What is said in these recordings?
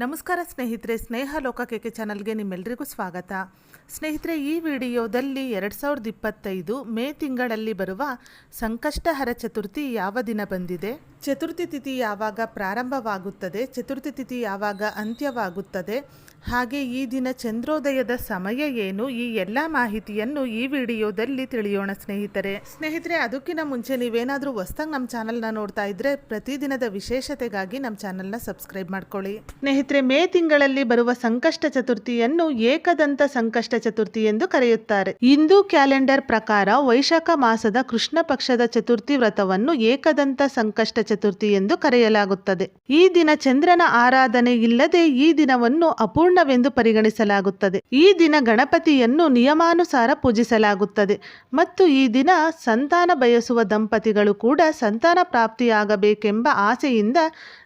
ನಮಸ್ಕಾರ ಸ್ನೇಹಿತರೆ, ಸ್ನೇಹ ಲೋಕಕ್ಕೆ ಚಾನಲ್ಗೆ ನಿಮ್ಮೆಲ್ಲರಿಗೂ ಸ್ವಾಗತ. ಸ್ನೇಹಿತರೆ, ಈ ವಿಡಿಯೋದಲ್ಲಿ ಎರಡು ಸಾವಿರದ ಇಪ್ಪತ್ತೈದು ಮೇ ತಿಂಗಳಲ್ಲಿ ಬರುವ ಸಂಕಷ್ಟಹರ ಚತುರ್ಥಿ ಯಾವ ದಿನ ಬಂದಿದೆ? ಚತುರ್ಥಿ ತಿಥಿ ಯಾವಾಗ ಪ್ರಾರಂಭವಾಗುತ್ತದೆ, ಚತುರ್ಥಿ ತಿಥಿ ಯಾವಾಗ ಅಂತ್ಯವಾಗುತ್ತದೆ, ಹಾಗೆ ಈ ದಿನ ಚಂದ್ರೋದಯದ ಸಮಯ ಏನು, ಈ ಎಲ್ಲ ಮಾಹಿತಿಯನ್ನು ಈ ವಿಡಿಯೋದಲ್ಲಿ ತಿಳಿಯೋಣ ಸ್ನೇಹಿತರೆ. ಸ್ನೇಹಿತರೆ, ಅದಕ್ಕಿಂತ ಮುಂಚೆ ನೀವೇನಾದರೂ ಹೊಸ್ದಾಗಿ ನಮ್ಮ ಚಾನಲ್ನ ನೋಡ್ತಾ ಇದ್ರೆ ಪ್ರತಿದಿನದ ವಿಶೇಷತೆಗಾಗಿ ನಮ್ಮ ಚಾನಲ್ನ ಸಬ್ಸ್ಕ್ರೈಬ್ ಮಾಡ್ಕೊಳ್ಳಿ. ಸ್ನೇಹಿತರೆ, ಮೇ ತಿಂಗಳಲ್ಲಿ ಬರುವ ಸಂಕಷ್ಟ ಚತುರ್ಥಿಯನ್ನು ಏಕದಂತ ಸಂಕಷ್ಟ ಚತುರ್ಥಿ ಎಂದು ಕರೆಯುತ್ತಾರೆ. ಹಿಂದೂ ಕ್ಯಾಲೆಂಡರ್ ಪ್ರಕಾರ ವೈಶಾಖ ಮಾಸದ ಕೃಷ್ಣ ಪಕ್ಷದ ಚತುರ್ಥಿ ವ್ರತವನ್ನು ಏಕದಂತ ಸಂಕಷ್ಟ ಚತುರ್ಥಿ ಎಂದು ಕರೆಯಲಾಗುತ್ತದೆ. ಈ ದಿನ ಚಂದ್ರನ ಆರಾಧನೆ ಇಲ್ಲದೆ ಈ ದಿನವನ್ನು ಅಪೂರ್ಣವೆಂದು ಪರಿಗಣಿಸಲಾಗುತ್ತದೆ. ಈ ದಿನ ಗಣಪತಿಯನ್ನು ನಿಯಮಾನುಸಾರ ಪೂಜಿಸಲಾಗುತ್ತದೆ. ಮತ್ತು ಈ ದಿನ ಸಂತಾನ ಬಯಸುವ ದಂಪತಿಗಳು ಕೂಡ ಸಂತಾನ ಪ್ರಾಪ್ತಿಯಾಗಬೇಕೆಂಬ ಆಸೆಯಿಂದ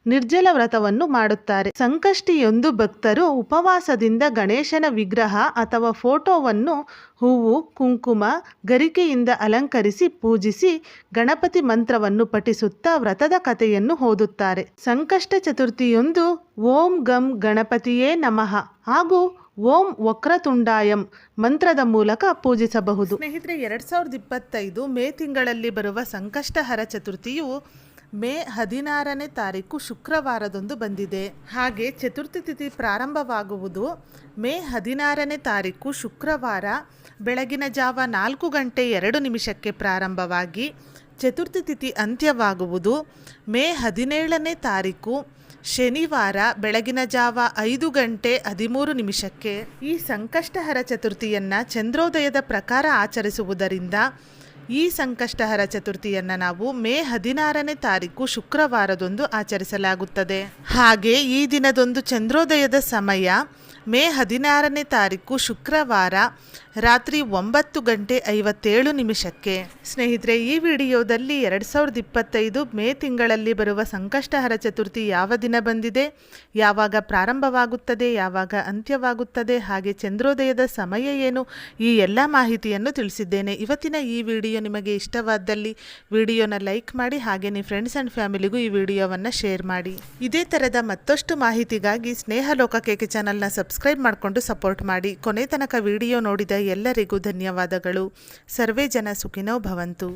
ನಿರ್ಜಲ ವ್ರತವನ್ನು ಮಾಡುತ್ತಾರೆ. ಸಂಕಷ್ಟಿಯೊಂದು ಭಕ್ತರು ಉಪವಾಸದಿಂದ ಗಣೇಶನ ವಿಗ್ರಹ ಅಥವಾ ಫೋಟೋವನ್ನು ಹೂವು, ಕುಂಕುಮ, ಗರಿಕೆಯಿಂದ ಅಲಂಕರಿಸಿ ಪೂಜಿಸಿ ಗಣಪತಿ ಮಂತ್ರವನ್ನು ಪಠಿಸುತ್ತಾ ವ್ರತದ ಕಥೆಯನ್ನು ಓದುತ್ತಾರೆ. ಸಂಕಷ್ಟ ಚತುರ್ಥಿಯೊಂದು ಓಂ ಗಂ ಗಣಪತಿಯೇ ನಮಃ ಹಾಗೂ ಓಂ ವಕ್ರತುಂಡಾಯಂ ಮಂತ್ರದ ಮೂಲಕ ಪೂಜಿಸಬಹುದು. ಸ್ನೇಹಿತರೆ, ಎರಡ್ ಸಾವಿರದ ಇಪ್ಪತ್ತೈದು ಮೇ ತಿಂಗಳಲ್ಲಿ ಬರುವ ಸಂಕಷ್ಟಹರ ಚತುರ್ಥಿಯು ಮೇ ಹದಿನಾರನೇ ತಾರೀಕು ಶುಕ್ರವಾರದಂದು ಬಂದಿದೆ. ಹಾಗೆ ಚತುರ್ಥಿ ತಿಥಿ ಪ್ರಾರಂಭವಾಗುವುದು ಮೇ ಹದಿನಾರನೇ ತಾರೀಕು ಶುಕ್ರವಾರ ಬೆಳಗಿನ ಜಾವ ನಾಲ್ಕು ಗಂಟೆ ಎರಡು ನಿಮಿಷಕ್ಕೆ ಪ್ರಾರಂಭವಾಗಿ ಚತುರ್ಥಿ ತಿಥಿ ಅಂತ್ಯವಾಗುವುದು ಮೇ ಹದಿನೇಳನೇ ತಾರೀಕು, ಶನಿವಾರ ಬೆಳಗಿನ ಜಾವ ಐದು ಗಂಟೆ ಹದಿಮೂರು ನಿಮಿಷಕ್ಕೆ. ಈ ಸಂಕಷ್ಟಹರ ಚತುರ್ಥಿಯನ್ನು ಚಂದ್ರೋದಯದ ಪ್ರಕಾರ ಆಚರಿಸುವುದರಿಂದ ಈ ಸಂಕಷ್ಟಹರ ಚತುರ್ಥಿಯನ್ನು ನಾವು ಮೇ ಹದಿನಾರನೇ ತಾರೀಕು ಶುಕ್ರವಾರದೊಂದು ಆಚರಿಸಲಾಗುತ್ತದೆ. ಹಾಗೆ ಈ ದಿನದೊಂದು ಚಂದ್ರೋದಯದ ಸಮಯ ಮೇ ಹದಿನಾರನೇ ತಾರೀಕು ಶುಕ್ರವಾರ ರಾತ್ರಿ ಒಂಬತ್ತು ಗಂಟೆ ಐವತ್ತೇಳು ನಿಮಿಷಕ್ಕೆ. ಸ್ನೇಹಿತರೆ, ಈ ವಿಡಿಯೋದಲ್ಲಿ ಎರಡು ಸಾವಿರದ ಇಪ್ಪತ್ತೈದು ಮೇ ತಿಂಗಳಲ್ಲಿ ಬರುವ ಸಂಕಷ್ಟಹರ ಚತುರ್ಥಿ ಯಾವ ದಿನ ಬಂದಿದೆ? ಯಾವಾಗ ಪ್ರಾರಂಭವಾಗುತ್ತದೆ? ಯಾವಾಗ ಅಂತ್ಯವಾಗುತ್ತದೆ? ಹಾಗೆ ಚಂದ್ರೋದಯದ ಸಮಯ ಏನು? ಈ ಎಲ್ಲ ಮಾಹಿತಿಯನ್ನು ತಿಳಿಸಿದ್ದೇನೆ. ಇವತ್ತಿನ ಈ ವಿಡಿಯೋ ನಿಮಗೆ ಇಷ್ಟವಾದಲ್ಲಿ ವಿಡಿಯೋನ ಲೈಕ್ ಮಾಡಿ, ಹಾಗೆ ನಿಮ್ಮ ಫ್ರೆಂಡ್ಸ್ ಆ್ಯಂಡ್ ಫ್ಯಾಮಿಲಿಗೂ ಈ ವಿಡಿಯೋವನ್ನು ಶೇರ್ ಮಾಡಿ. ಇದೇ ಥರದ ಮತ್ತಷ್ಟು ಮಾಹಿತಿಗಾಗಿ ಸ್ನೇಹ ಲೋಕ ಕೇಕೆ ಚಾನಲ್ನ ಸಬ್ಸ್ಕ್ರೈಬ್ ಮಾಡಿಕೊಂಡು ಸಪೋರ್ಟ್ ಮಾಡಿ. ಕೊನೆ ತನಕ ವಿಡಿಯೋ ನೋಡಿದ ಎಲ್ಲರಿಗೂ ಧನ್ಯವಾದಗಳು. ಸರ್ವೇ ಜನ ಸುಖಿನೋ ಭವಂತು.